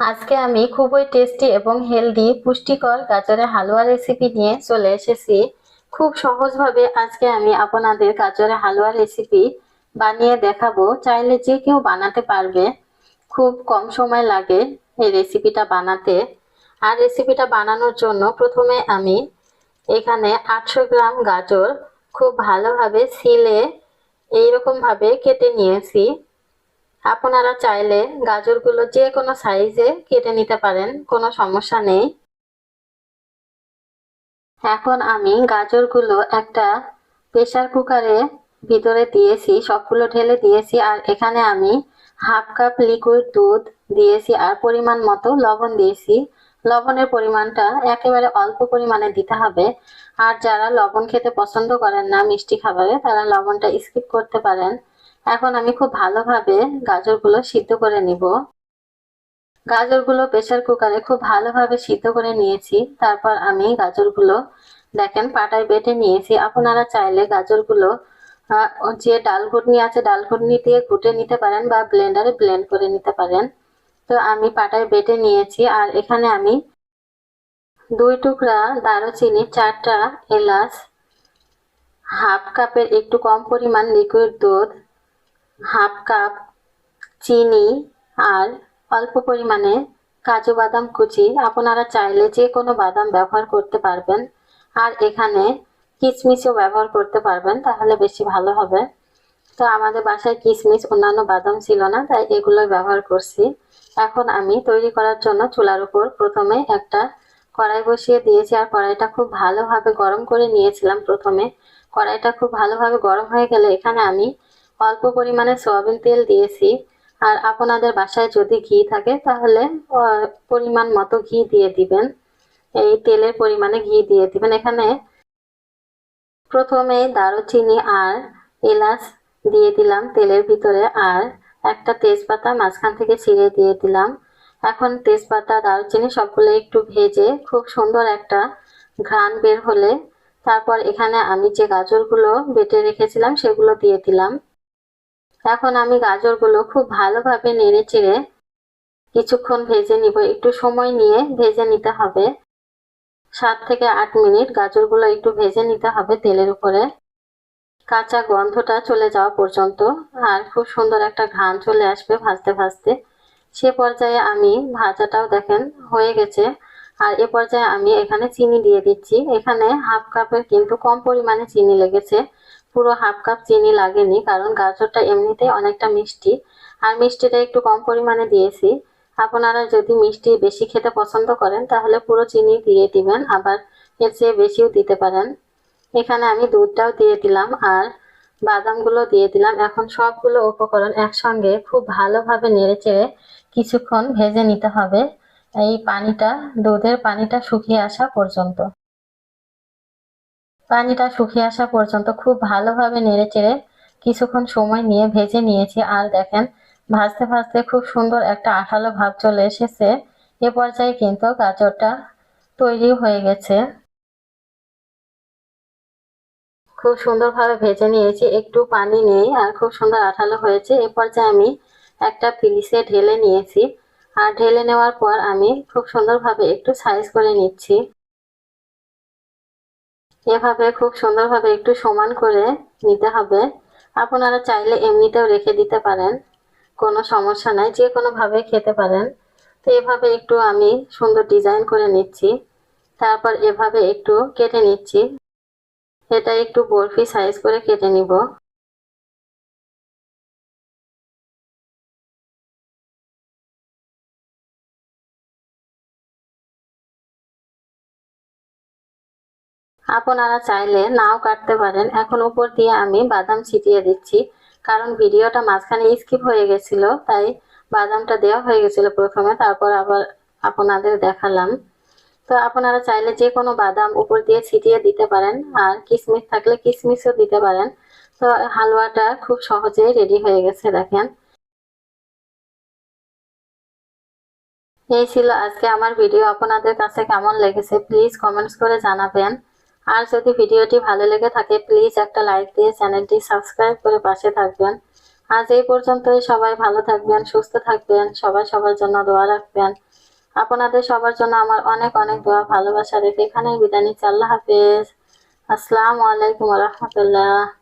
আজকে আমি খুবই টেস্টি এবং হেলদি পুষ্টিকর গাজরের হালুয়া রেসিপি নিয়ে চলে এসেছি। খুব সহজভাবে আজকে আমি আপনাদের গাজরের হালুয়া রেসিপি বানিয়ে দেখাবো। চাইলে যে কেউ বানাতে পারবে। খুব কম সময় লাগে এই রেসিপিটা বানাতে। আর রেসিপিটা বানানোর জন্য প্রথমে আমি এখানে আটশো গ্রাম গাজর খুব ভালোভাবে সিলে এইরকম ভাবে কেটে নিয়েছি। আপনারা চাইলে গাজরগুলো যে কোনো সাইজে কেটে নিতে পারেন, কোনো সমস্যা নেই। এখন আমি গাজরগুলো একটা প্রেসার কুকারে ভিতরে দিয়েছি, সবগুলো ঢেলে দিয়েছি, আর এখানে আমি হাফ কাপ লিকুইড দুধ দিয়েছি, আর পরিমাণ মতো লবণ দিয়েছি। লবণের পরিমাণটা একেবারে অল্প পরিমাণে দিতে হবে। আর যারা লবণ খেতে পছন্দ করেন না মিষ্টি খাবারে, তারা লবণটা স্কিপ করতে পারেন। এখন আমি খুব ভালোভাবে গাজরগুলো সিদ্ধ করে নিব। গাজরগুলো প্রেসার কুকারে খুব ভালোভাবে সিদ্ধ করে নিয়েছি। তারপর আমি গাজরগুলো দেখেন পাটায় বেটে নিয়েছি। আপনারা চাইলে গাজরগুলো যে ডাল ঘুটনি আছে, ডাল ঘুটনি দিয়ে ঘুটে নিতে পারেন বা ব্লেন্ডারে ব্লেন্ড করে নিতে পারেন। তো আমি পাটায় বেটে নিয়েছি। আর এখানে আমি দুই টুকরা দারুচিনি, চারটা এলাচ, হাফ কাপের একটু কম পরিমাণ লিকুইড দুধ হাফ কাপ চিনি আর অল্প পরিমাণে কাজু বাদাম কুচি। আপনারা চাইলে যে কোনো বাদাম ব্যবহার করতে পারবেন। আর এখানে কিশমিশও ব্যবহার করতে পারবেন, তাহলে বেশি ভালো হবে। তো আমাদের বাসায় কিশমিশ অন্যান্য বাদাম ছিল না, তাই এগুলোই ব্যবহার করছি। এখন আমি তৈরি করার জন্য চুলার উপর প্রথমে একটা কড়াই বসিয়ে দিয়েছি, আর কড়াইটা খুব ভালোভাবে গরম করে নিয়েছিলাম প্রথমে। কড়াইটা খুব ভালোভাবে গরম হয়ে গেলে এখানে আমি অল্প পরিমাণে সয়াবিন তেল দিয়েছি। আর আপনাদের বাসায় যদি ঘি থাকে, তাহলে পরিমাণ মতো ঘি দিয়ে দিবেন। এই তেলের পরিমাণে ঘি দিয়ে দিবেন। এখানে প্রথমে দারুচিনি আর এলাচ দিয়ে দিলাম তেলের ভিতরে, আর একটা তেজপাতা মাঝখান থেকে ছিঁড়ে দিয়ে দিলাম। এখন তেজপাতা, দারুচিনি সবগুলো একটু ভেজে খুব সুন্দর একটা ঘ্রাণ বের হলে, তারপর এখানে আমি যে গাজরগুলো বেটে রেখেছিলাম, সেগুলো দিয়ে দিলাম। এখন আমি গাজরগুলো খুব ভালোভাবে নেড়ে চেড়ে কিছুক্ষণ ভেজে নিব। একটু সময় নিয়ে ভেজে নিতে হবে। সাত থেকে আট মিনিট গাজরগুলো একটু ভেজে নিতে হবে তেলের উপরে। কাঁচা গন্ধটা চলে যাওয়া পর্যন্ত আর খুব সুন্দর একটা ঘ্রাণ চলে আসবে ভাজতে ভাজতে। সে পর্যায়ে আমি ভাজাটাও দেখেন হয়ে গেছে। আর এ পর্যায়ে আমি এখানে চিনি দিয়ে দিচ্ছি। এখানে হাফ কাপের কিন্তু কম পরিমাণে চিনি লেগেছে। পুরো হাফ কাপ চিনি লাগেনি, কারণ গাজরটা এমনিতেই অনেকটা মিষ্টি। আর মিষ্টিটা একটু কম পরিমাণে দিয়েছি। আপনারা যদি মিষ্টি বেশি খেতে পছন্দ করেন, তাহলে পুরো চিনি দিয়ে দিবেন, আবার এর চেয়ে বেশিও দিতে পারেন। এখানে আমি দুধটাও দিয়ে দিলাম, আর বাদামগুলো দিয়ে দিলাম। এখন সবগুলো উপকরণ একসঙ্গে খুব ভালোভাবে নেড়ে চেড়ে কিছুক্ষণ ভেজে নিতে হবে। এই পানিটা, দুধের পানিটা শুকিয়ে আসা পর্যন্ত। পানিটা শুকিয়ে আসা পর্যন্ত খুব ভালোভাবে নেড়ে চেড়ে কিছুক্ষণ সময় নিয়ে ভেজে নিয়েছি। আর দেখেন, ভাজতে ভাজতে খুব সুন্দর একটা আঠালো ভাব চলে এসেছে। এ পর্যায়ে কিন্তু গাজরটা তৈরি হয়ে গেছে। খুব সুন্দরভাবে ভেজে নিয়েছি। একটু পানি নেই আর খুব সুন্দর আঠালো হয়েছে। এ পর্যায়ে আমি একটা পিলিসে ঢেলে নিয়েছি। আর ঢেলে নেওয়ার পর আমি খুব সুন্দরভাবে একটু সাইজ করে নিচ্ছি। এভাবে খুব সুন্দরভাবে একটু সমান করে নিতে হবে। আপনারা চাইলে এমনিতেও রেখে দিতে পারেন, কোনো সমস্যা নাই, যে কোনোভাবে খেতে পারেন। তো এভাবে একটু আমি সুন্দর ডিজাইন করে নিচ্ছি, তারপর এভাবে একটু কেটে নিচ্ছি। এটা একটু বরফি সাইজ করে কেটে নিব। আপনারা চাইলে নাও কাটতে পারেন। এখন উপর দিয়ে আমি বাদাম ছিটিয়ে দিচ্ছি। কারণ ভিডিওটা মাঝখানে স্কিপ হয়ে গেছিল, তাই বাদামটা দেওয়া হয়ে গেছিল প্রথমে, তারপর আবার আপনাদের দেখালাম। তো আপনারা চাইলে যে কোনো বাদাম উপর দিয়ে ছিটিয়ে দিতে পারেন, আর কিশমিশ থাকলে কিশমিশও দিতে পারেন। তো হালুয়াটা খুব সহজেই রেডি হয়ে গেছে, দেখেন। এই ছিল আজকে আমার ভিডিও। আপনাদের কাছে কেমন লেগেছে, প্লিজ কমেন্টস করে জানাবেন। আর যদি ভিডিওটি ভালো লেগে থাকে প্লিজ একটা লাইক দিয়ে চ্যানেলটি সাবস্ক্রাইব করে পাশে থাকবেন। আজ এই পর্যন্তই, সবাই ভালো থাকবেন, সুস্থ থাকবেন, সবাই সবার জন্য দোয়া রাখবেন। আপনাদের সবার জন্য আমার অনেক অনেক দোয়া, ভালোবাসা রেখে এখানেই বিদায় নিচ্ছি। আল্লাহ হাফেজ। আসসালামু আলাইকুম রহমতুল্লাহ।